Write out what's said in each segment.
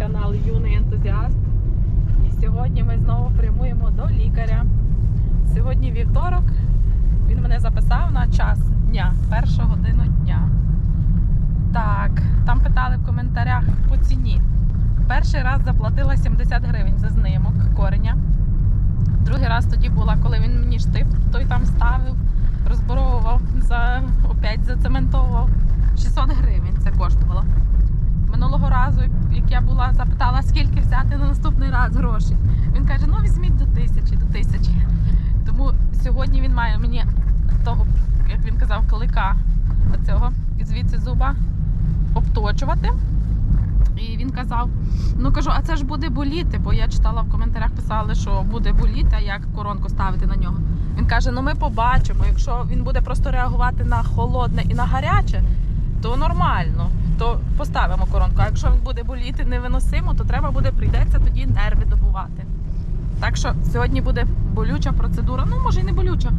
канал Юний ентузіаст. І сьогодні ми знову прямуємо до лікаря. Сьогодні вівторок. Він мене записав на час дня, першу годину дня. Так, там питали в коментарях по ціні. Перший раз заплатила 70 гривень за знимок кореня. Другий раз тоді була, коли він мені штифт той там ставив, розборовував, за, опять зацементовував. 600 гривень це коштувало. Минулого разу, я була, запитала, скільки взяти на наступний раз грошей. Він каже, ну візьміть до тисячі, до тисячі. Тому сьогодні він має мені того, як він казав, клика оцього звідси зуба обточувати. І він казав: ну кажу, а це ж буде боліти, бо я читала в коментарях, писали, що буде боліти, а як коронку ставити на нього. Він каже: ну ми побачимо, якщо він буде просто реагувати на холодне і на гаряче, то нормально, то поставимо коронку. А якщо він буде боліти невиносимо, то треба буде прийдеться тоді нерви добувати. Так що сьогодні буде болюча процедура. Ну, може і не болюча,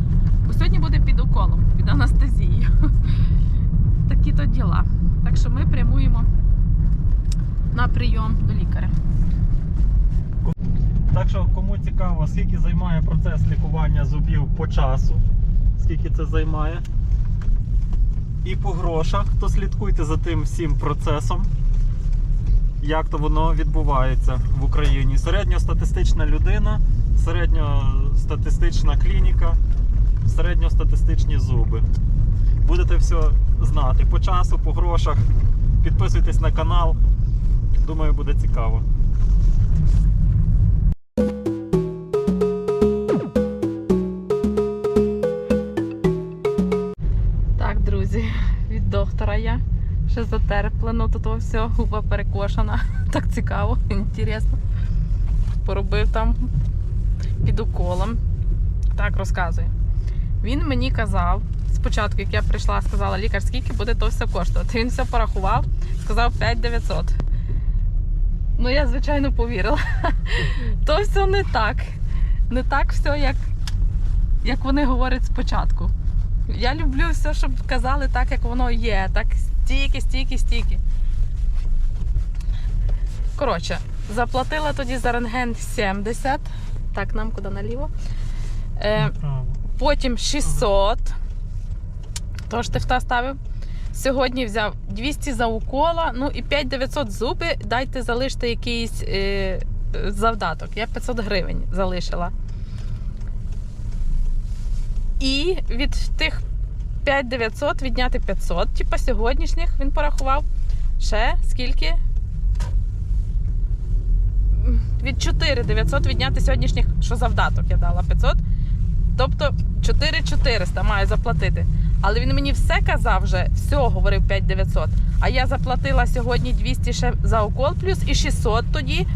бо сьогодні буде під уколом, під анестезією. Такі то діла. Так що ми прямуємо на прийом до лікаря. Так що, кому цікаво, скільки займає процес лікування зубів по часу, скільки це займає. І по грошах, то слідкуйте за тим всім процесом, як то воно відбувається в Україні. Середньостатистична людина, середньостатистична клініка, середньостатистичні зуби. Будете все знати по часу, по грошах. Підписуйтесь на канал. Думаю, буде цікаво. Від доктора я ще затерплено, тут о все, губа перекошена. Так цікаво, інтересно. Поробив там під уколом. Так, розказує. Він мені казав, спочатку, як я прийшла, сказала лікар, скільки буде то все коштувати. Він все порахував, сказав 5900. Ну, я, звичайно, повірила. То все не так. Не так все, як, як вони говорять спочатку. Я люблю все, щоб казали так, як воно є. Так стільки, стільки, стільки. Коротше, заплатила тоді за рентген 70. Так, нам куди наліво. Е, потім 600. Тож штифта ставив. Сьогодні взяв 200 за укола, ну і 5900 зуби. Дайте залиште якийсь е, завдаток. Я 500 гривень залишила. І від тих 5900 відняти 500, типа сьогоднішніх він порахував. Ще скільки? Від 4900 відняти сьогоднішніх, що завдаток я дала 500. Тобто 4400 маю заплатити. Але він мені все казав вже, все говорив 5900. А я заплатила сьогодні 200 ще за укол, плюс і 600 тоді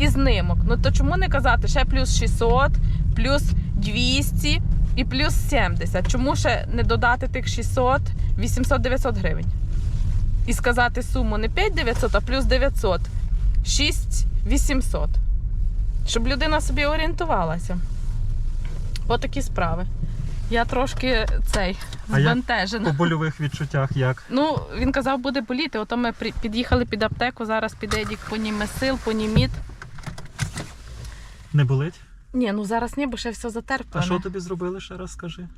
і знимок. Ну то чому не казати ще плюс 600, плюс 200 і плюс 70? Чому ще не додати тих 600, 800-900 гривень? І сказати суму не 5900, а плюс 900, 6800. Щоб людина собі орієнтувалася. Отакі справи. Я трошки цей А як. По больових відчуттях як? Ну, він казав, буде боліти. Ото ми під'їхали під аптеку, зараз піде Едік по німесил, по німіт. Не болить? Ні, ну зараз ні, бо ще все затерплене. А що тобі зробили ще раз скажи?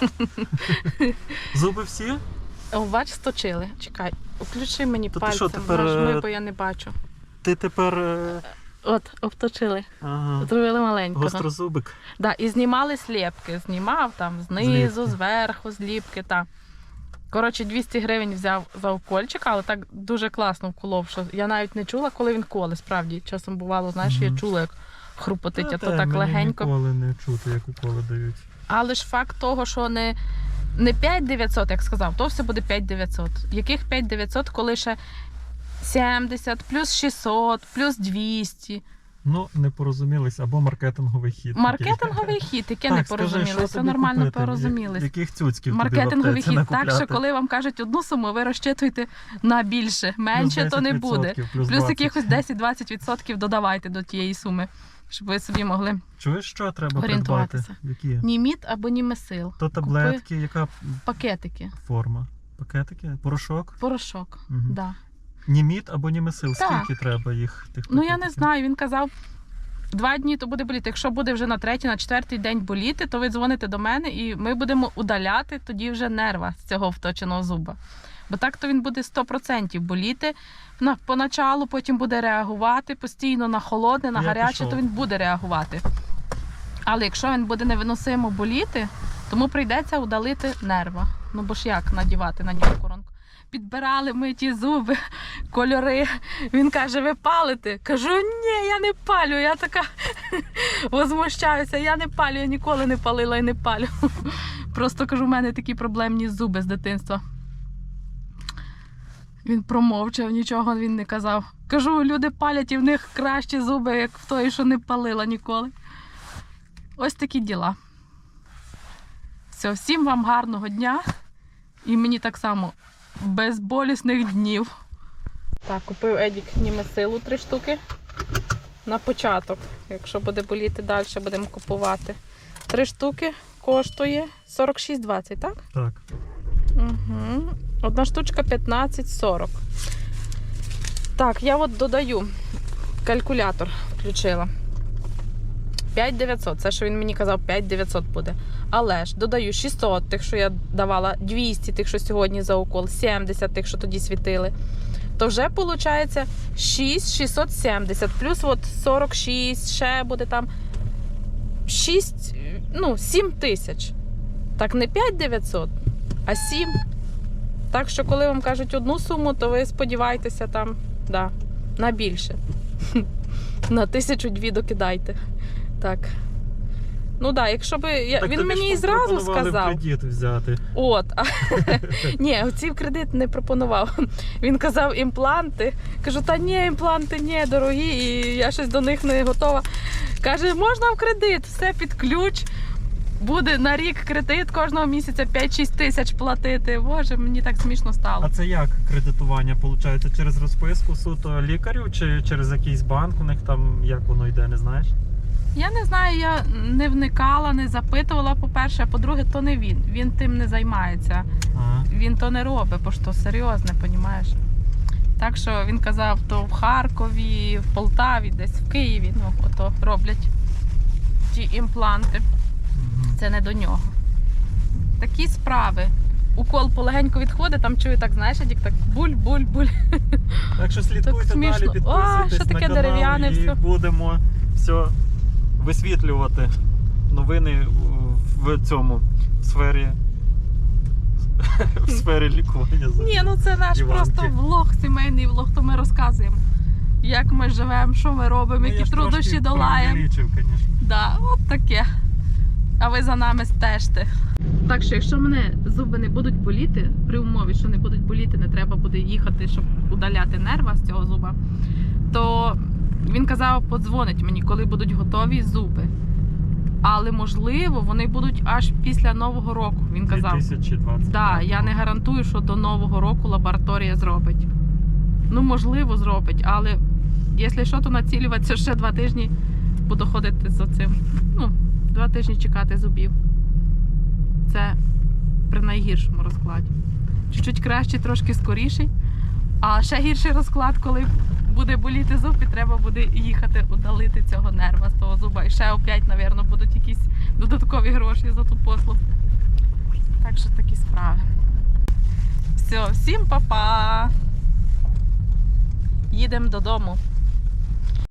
Зуби всі? Бач, сточили. Чекай, включи мені То ти пальцем, тепер, нажми, е, бо я не бачу. Ти тепер. е, От, обточили. Ага. Зробили маленького. Гострозубик. Да, і знімали сліпки. Знімав там знизу, Зліпки. зверху, зліпки. Та. Коротше, 200 гривень взяв за укольчик, але так дуже класно вколов, що я навіть не чула, коли він коле. Справді, часом бувало, знаєш, я Мгм. чула, як хрупотить, а то так мені легенько. Ніколи не чути, як уколи дають. Але ж факт того, що не, не 5900, як сказав, то все буде 5900. Яких 5900, коли ще 70, плюс 600, плюс 200. Ну, не порозумілися, або маркетинговий хід. Маркетинговий хід, яке не Так, порозумілися, тобі нормально купити? порозумілись. Яких цюцьків тобі в Маркетинговий хід. Так що, коли вам кажуть одну суму, ви розчитуєте на більше. Менше то не 10%, буде. Плюс, Плюс якихось 10-20% додавайте до тієї суми, щоб ви собі могли Чуєш, що треба придбати? Які? німіт або німесил. То таблетки, яка Пакетики, форма? Пакетики? Порошок? порошок. Мгм. Да. Німіт або німесил, Так. скільки треба їх тих Ну я не пакетиків? знаю. Він казав, два дні то буде боліти. Якщо буде вже на третій, на четвертий день боліти, то ви дзвоните до мене і ми будемо удаляти тоді вже нерва з цього вточеного зуба. Бо так то він буде 100% боліти на, поначалу, потім буде реагувати постійно на холодне, на Я гаряче, пішов. то він буде реагувати. Але якщо він буде невиносимо боліти, тому прийдеться удалити нерва. Ну бо ж як надівати на нього? Підбирали ми ті зуби, кольори. Він каже: ви палите? Кажу, ні, я не палю. Я така возмущаюся, я не палю, я ніколи не палила і не палю. Просто кажу, в мене такі проблемні зуби з дитинства. Він промовчав, нічого він не казав. Кажу, люди палять і в них кращі зуби, як в той, що не палила ніколи. Ось такі діла. Все, всім вам гарного дня. І мені так само безболісних днів. Так, купив Едік німесилу три штуки на початок. Якщо буде боліти далі, будемо купувати. Три штуки коштує 46,20, так? Так. Угу. Одна штучка 15,40. Так, я от додаю. Калькулятор включила. 5900. Це що він мені казав, 5900 буде. Але ж додаю 600 тих, що я давала, 200 тих, що сьогодні за укол, 70 тих, що тоді світили. То вже виходить 6670. Плюс от 46, ще буде там 6, ну, 7 тисяч. Так не 5900, а 7. Так що, коли вам кажуть одну суму, то ви сподівайтеся там да, на більше. На тисячу дві докидайте. Так. Ну так, да, якщо би. Я... Так Він тобі мені ж і зразу сказав. кредит взяти. От. А, ні, оці кредит не пропонував. Він казав імпланти. Кажу, та ні, імпланти ні, дорогі, і я щось до них не готова. Каже, можна в кредит, все під ключ. Буде на рік кредит кожного місяця 5-6 тисяч платити. Боже, мені так смішно стало. А це як кредитування? Получається через розписку суто лікарів чи через якийсь банк? У них там як воно йде, не знаєш? Я не знаю, я не вникала, не запитувала, по-перше, а по-друге, то не він. Він тим не займається. Ага. Він то не робить, бо то серйозне, понімаєш? Так що він казав, то в Харкові, в Полтаві, десь в Києві, ну, ото роблять ті імпланти. Мгм. Це не до нього. Такі справи. Укол полегенько відходить, там чую так, знаєш, як так буль-буль-буль. Так що слідкуйте смішно. далі, підписуйтесь А, що таке на канал дерев'яне і все? будемо все висвітлювати новини в цьому в сфері в сфері лікування. Ні, ну це наш Іванки. просто влог, сімейний влог, то ми розказуємо, як ми живемо, що ми робимо, Ну, які труднощі долаємо. Да, от таке. А ви за нами стежте. Так що, якщо мене зуби не будуть боліти, при умові, що не будуть боліти, не треба буде їхати, щоб удаляти нерва з цього зуба, то він казав, подзвонить мені, коли будуть готові зуби. Але можливо, вони будуть аж після Нового року. Він казав. 2020. Да, я не гарантую, що до Нового року лабораторія зробить. Ну, можливо, зробить, але якщо що, то націлюватися ще два тижні буду ходити за цим. Ну, два тижні чекати зубів. Це при найгіршому розкладі. Чуть-чуть краще, трошки скоріший. А ще гірший розклад, коли зуб, і треба буде їхати удалити цього нерва з того зуба. І ще опять, напевно, будуть якісь додаткові гроші за ту послугу. Так що такі справи. Все, всім па-па! Їдемо додому.